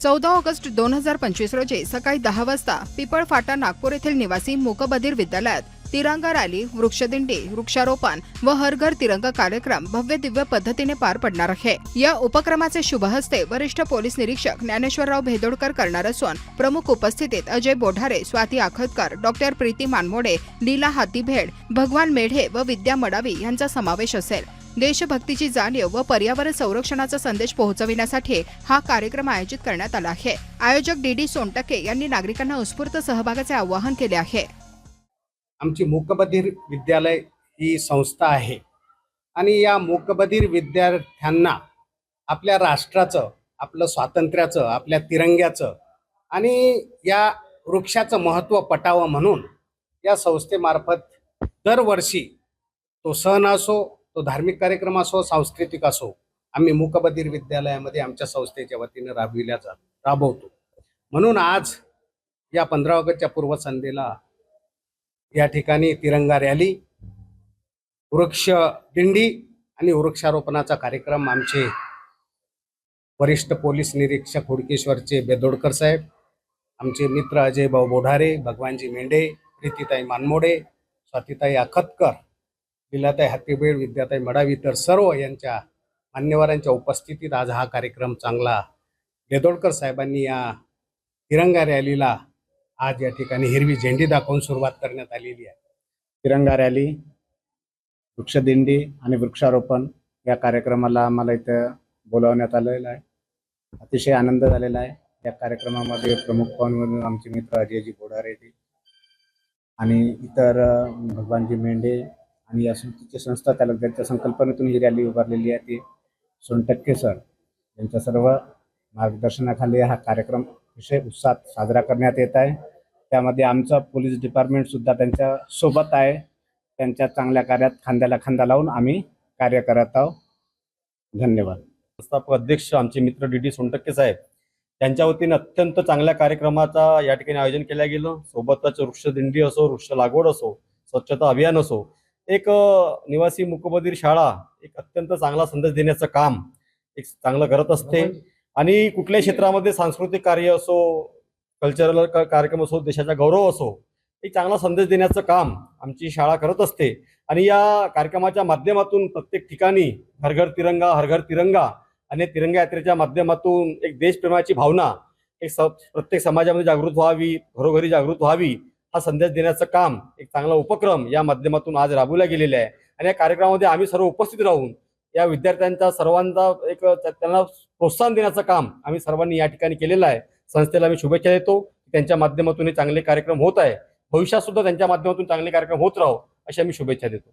चौदा ऑगस्ट दोन हजार पंचवीस रोजी सकाळी दहा वाजता पिपळ फाटा नागपूर येथील निवासी मूकबधीर विद्यालयात तिरंगा रॅली वृक्षदिंडी वृक्षारोपण व हर घर तिरंगा कार्यक्रम भव्य दिव्य पद्धतीने पार पडणार आहे. या उपक्रमाचे शुभ हस्ते वरिष्ठ पोलीस निरीक्षक ज्ञानेश्वरराव भेदोडकर करणार असून प्रमुख उपस्थितीत अजय बोढारे स्वाती आखतकर डॉक्टर प्रीती मानमोडे लीला हातीभेड भगवान मेढे व विद्या मडावी यांचा समावेश असेल. देशभक्तीची जाणीव व पर्यावरण संरक्षणाचा संदेश पोहोचविण्यासाठी हा कार्यक्रम आयोजित करण्यात आला आहे. आयोजक डी डी सोनटके यांनी नागरिकांना उत्स्फूर्त सहभागाचे आवाहन केले आहे. आमची मूकबधीर विद्यालय ही संस्था आहे. आणि या मूकबधीर विद्यार्थ्यांना आपल्या राष्ट्राचं आपलं स्वातंत्र्याचं आपल्या तिरंग्याचं आणि या वृक्षाचं महत्त्व पटावं म्हणून या संस्थेमार्फत दरवर्षी तो सण असो तो धार्मिक कार्यक्रम असो सांस्कृतिक असो आम्ही मूकबधीर विद्यालयामध्ये आमच्या संस्थेच्या वतीनं राबविल्या जात राबवतो. म्हणून आज या पंधरा ऑगस्टच्या पूर्वसंध्येला या ठिकाणी तिरंगा रॅली वृक्ष दिंडी आणि वृक्षारोपणाचा कार्यक्रम आमचे वरिष्ठ पोलीस निरीक्षक हुडकेश्वरचे बेदोडकर साहेब आमचे मित्र अजय भाऊ बोढारे भगवानजी मेंढे प्रीतीताई मानमोडे स्वातीताई अखतकर लीलाताई हत्तीबेड विद्याताई मडावी तर सर्व यांच्या मान्यवरांच्या उपस्थितीत आज हा कार्यक्रम चांगला देदोडकर साहेबांनी या तिरंगा रॅलीला आज या ठिकाणी हिरवी झेंडी दाखवून सुरुवात करण्यात आलेली आहे. तिरंगा रॅली वृक्षदिंडी आणि वृक्षारोपण या कार्यक्रमाला आम्हाला इथं बोलावण्यात आलेलं आहे. अतिशय आनंद झालेला आहे. या कार्यक्रमामध्ये प्रमुख पण म्हणून आमचे मित्र अजयजी बोडारे आणि इतर भगवानजी मेंढे आणि या संस्थेची संस्था चालक त्यांच्या संकल्पनेतून ही रॅली उभारलेली आहे. ती सोनटक्के सर यांच्या सर्व मार्गदर्शनाखाली हा कार्यक्रम विषय उत्साहात साजरा करण्यात येत आहे. त्यामध्ये आमचा पोलीस डिपार्टमेंटसुद्धा त्यांच्यासोबत आहे. त्यांच्या चांगल्या कार्यात खांद्याला खांदा लावून आम्ही कार्य करत आहोत. धन्यवाद. संस्थापक अध्यक्ष आमचे मित्र डी डी सोनटक्के साहेब त्यांच्या वतीने अत्यंत चांगल्या कार्यक्रमाचा या ठिकाणी आयोजन केलं गेलं. सोबतच वृक्षदिंडी असो वृक्ष लागवड असो स्वच्छता अभियान असो एक निवासी मुकबधीर शाळा एक अत्यंत चांगला संदेश देण्याचं काम एक चांगलं करत असते. आणि कुठल्याही क्षेत्रामध्ये सांस्कृतिक कार्य असो कल्चरल कार्यक्रम असो देशाचा गौरव असो एक चांगला संदेश देण्याचं काम आमची शाळा करत असते. आणि या कार्यक्रमाच्या माध्यमातून प्रत्येक ठिकाणी हर घर तिरंगा हर घर तिरंगा आणि तिरंगा यात्रेच्या माध्यमातून एक देशप्रेमाची भावना एक स प्रत्येक समाजामध्ये जागृत व्हावी घरोघरी जागृत व्हावी हा संदेश देण्याचं काम एक चांगला उपक्रम या माध्यमातून आज राबवला गेलेला आहे. आणि या कार्यक्रमामध्ये आम्ही सर्व उपस्थित राहून या विद्यार्थ्यांचा सर्वांचा एक त्यांना प्रोत्साहन देण्याचं काम आम्ही सर्वांनी या ठिकाणी केलेलं आहे. संस्थेला मी शुभेच्छा देतो. त्यांच्या माध्यमातून हे चांगले कार्यक्रम होत आहे. भविष्यात सुद्धा त्यांच्या माध्यमातून चांगले कार्यक्रम होत राहो अशा मी शुभेच्छा देतो.